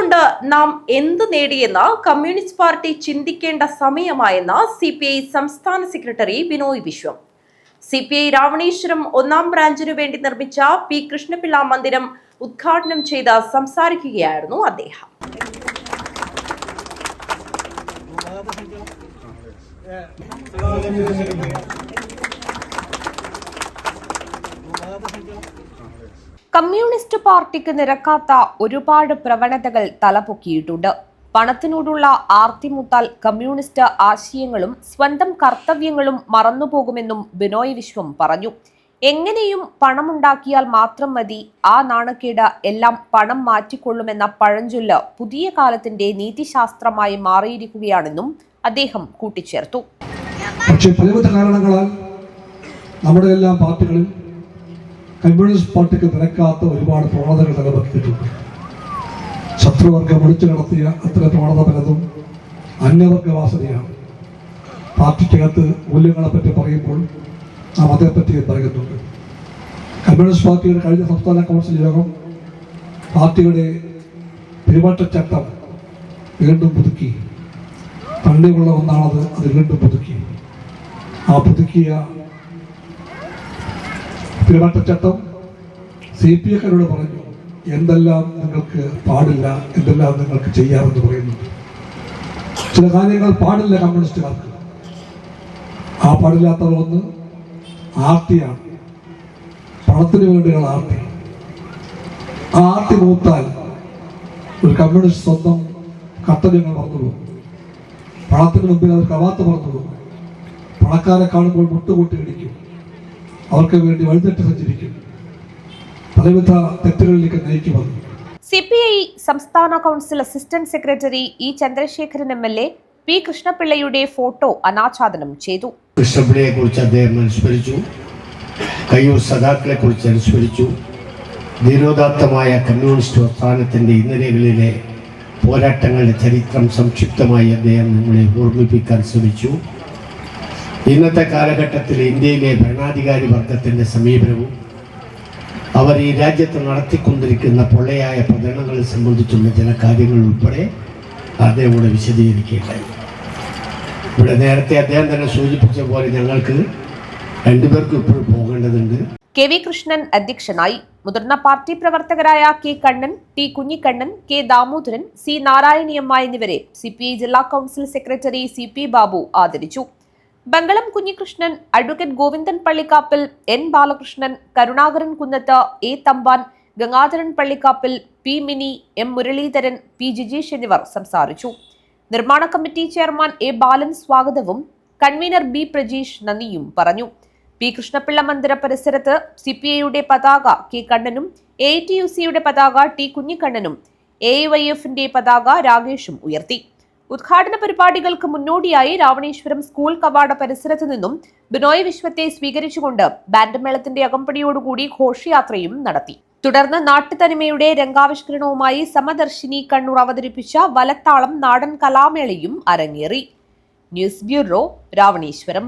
കൊണ്ട് നാം എന്ത് നേടിയെന്ന് കമ്മ്യൂണിസ്റ്റ് പാർട്ടി ചിന്തിക്കേണ്ട സമയമായെന്ന് സി പി ഐ സംസ്ഥാന secretary Binoy Viswam. C P I Ravaneswaram ഒന്നാം ബ്രാഞ്ചിനു വേണ്ടി നിർമ്മിച്ച പി കൃഷ്ണപിള്ള മന്ദിരം ഉദ്ഘാടനം ചെയ്ത് സംസാരിക്കുകയായിരുന്നു അദ്ദേഹം. കമ്മ്യൂണിസ്റ്റ് പാർട്ടിക്ക് നിരക്കാത്ത ഒരുപാട് പ്രവണതകൾ തലപൊക്കിയിട്ടുണ്ട്. പണത്തിനോടുള്ള ആർത്തിമുത്താൽ കമ്മ്യൂണിസ്റ്റ് ആശയങ്ങളും സ്വന്തം കർത്തവ്യങ്ങളും മറന്നുപോകുമെന്നും ബിനോയ് വിശ്വം പറഞ്ഞു. എങ്ങനെയും പണമുണ്ടാക്കിയാൽ മാത്രം മതി ആ നാണക്കേട് എല്ലാം പണം മാറ്റിക്കൊള്ളുമെന്ന പഴഞ്ചൊല്ല് പുതിയ കാലത്തിന്റെ നീതിശാസ്ത്രമായി മാറിയിരിക്കുകയാണെന്നും അദ്ദേഹം കൂട്ടിച്ചേർത്തു. പക്ഷേ കാരണങ്ങളാൽ നമ്മുടെ എല്ലാ പാർട്ടികളിൽ കമ്മ്യൂണിസ്റ്റ് പാർട്ടിക്ക് നിരക്കാത്ത ഒരുപാട് പ്രവണതകൾ നിലനിർത്തിയിട്ടുണ്ട് ശത്രുവർഗം വിളിച്ചു നടത്തിയ അത്ര പ്രവണത പലതും അന്യവർഗവാസനയാണ് പാർട്ടിക്കകത്ത് മൂല്യങ്ങളെപ്പറ്റി പറയുമ്പോൾ നാം അതേപ്പറ്റി പറയുന്നുണ്ട്. കമ്മ്യൂണിസ്റ്റ് പാർട്ടിയുടെ കഴിഞ്ഞ സംസ്ഥാന കൗൺസിൽ യോഗം പാർട്ടിയുടെ പെരുമാറ്റച്ചട്ടം വീണ്ടും പുതുക്കി. പണ്ടുള്ള ഒന്നാണത് അത് വീണ്ടും പുതുക്കി. ആ പുതുക്കിയ പെരുമാറ്റച്ചട്ടം സി പി എക്കാരോട് പറഞ്ഞു എന്തെല്ലാം നിങ്ങൾക്ക് പാടില്ല എന്തെല്ലാം നിങ്ങൾക്ക് ചെയ്യാമെന്ന് പറയുന്നുണ്ട് ചില കാര്യങ്ങൾ പാടില്ല കമ്മ്യൂണിസ്റ്റുകാർക്ക്. ആ പാടില്ലാത്തത് ഒന്ന് ആർത്തിയാണ്. പണത്തിന് വേണ്ടിയുള്ള ആർത്തി. ആ ആർത്തി മൂത്താൽ ഒരു കമ്മ്യൂണിസ്റ്റ് സ്വന്തം കർത്തവ്യങ്ങൾ മറന്നുപോകും. പണത്തിന് മുമ്പിൽ അവർ കവാത്ത് മറന്നുപോകും. പണക്കാരെ കാണുമ്പോൾ മുട്ടുകൂട്ടി ഇടിക്കും. അവർക്ക് വേണ്ടി വഴിതെറ്റ് സഞ്ചരിക്കും പലവിധ തെറ്റുകളിലേക്ക് നയിക്കുമെന്ന് സി പി ഐ സംസ്ഥാന council assistant secretary E Chandrasekharan M L A P കൃഷ്ണപിള്ളയുടെ photo അനാച്ഛാദനം ചെയ്തു. കൃഷ്ണപിള്ളയെ കുറിച്ച് അദ്ദേഹം അനുസ്മരിച്ചു. കയ്യൂർ സദാക്കളെ കുറിച്ച് അനുസ്മരിച്ചു. ധീരോദാത്തമായ കമ്മ്യൂണിസ്റ്റ് പ്രസ്ഥാനത്തിന്റെ ഇന്നലകളിലെ പോരാട്ടങ്ങളുടെ ചരിത്രം സംക്ഷിപ്തമായി അദ്ദേഹം നമ്മളെ ഓർമ്മിപ്പിക്കാൻ ശ്രമിച്ചു. ഇന്നത്തെ കാലഘട്ടത്തിൽ ഇന്ത്യയിലെ ഭരണാധികാരി വർഗത്തിന്റെ സമീപനവും അവർ ഈ രാജ്യത്ത് നടത്തിക്കൊണ്ടിരിക്കുന്ന പൊള്ളയായ പ്രചരണങ്ങളെ സംബന്ധിച്ചുള്ള ചില കാര്യങ്ങൾ ഉൾപ്പെടെ അദ്ദേഹം വിശദീകരിക്കുകയുണ്ടായി. ഇവിടെ നേരത്തെ അദ്ദേഹം തന്നെ സൂചിപ്പിച്ച പോലെ ഞങ്ങൾക്ക് രണ്ടുപേർക്കും ഇപ്പോൾ പോകേണ്ടതുണ്ട്. കെ വി കൃഷ്ണൻ അധ്യക്ഷനായി മുതിർന്ന പാർട്ടി പ്രവർത്തകരായ K Kannan T Kunhikannan K Damodaran C Narayaniamma എന്നിവരെ സി പി ജില്ലാ കൗൺസിൽ സെക്രട്ടറി സി ബാബു ആദരിച്ചു. Bangalam Kunhikrishnan advocate Govindan Pallikappil N Balakrishnan Karunakaran Kunnath A Thampan Gangadharan Pallikappil P Mini M Muraleedharan P Jijeesh എന്നിവർ സംസാരിച്ചു. നിർമ്മാണ committee chairman A ബാലൻ സ്വാഗതവും convener B Prajeesh നന്ദിയും പറഞ്ഞു. P Krishnapillai മന്ദിര പരിസരത്ത് സി പി ഐയുടെ പതാക കെ കണ്ണനും എ ടി യു സിയുടെ പതാക ടി കുഞ്ഞിക്കണ്ണനും എ വൈ എഫിന്റെ പതാക രാകേഷും ഉയർത്തി. ഉദ്ഘാടന പരിപാടികൾക്ക് മുന്നോടിയായി രാവണേശ്വരം സ്കൂൾ കവാട പരിസരത്തു നിന്നും ബിനോയ് വിശ്വത്തെ സ്വീകരിച്ചുകൊണ്ട് ബാൻഡ് മേളത്തിന്റെ അകമ്പടിയോടുകൂടി ഘോഷയാത്രയും നടത്തി. തുടർന്ന് നാട്ടുതനിമയുടെ രംഗാവിഷ്കരണവുമായി സമദർശിനി കണ്ണൂർ അവതരിപ്പിച്ച വലത്താളം നാടൻ കലാമേളയും അരങ്ങേറി. News bureau Ravaneswaram.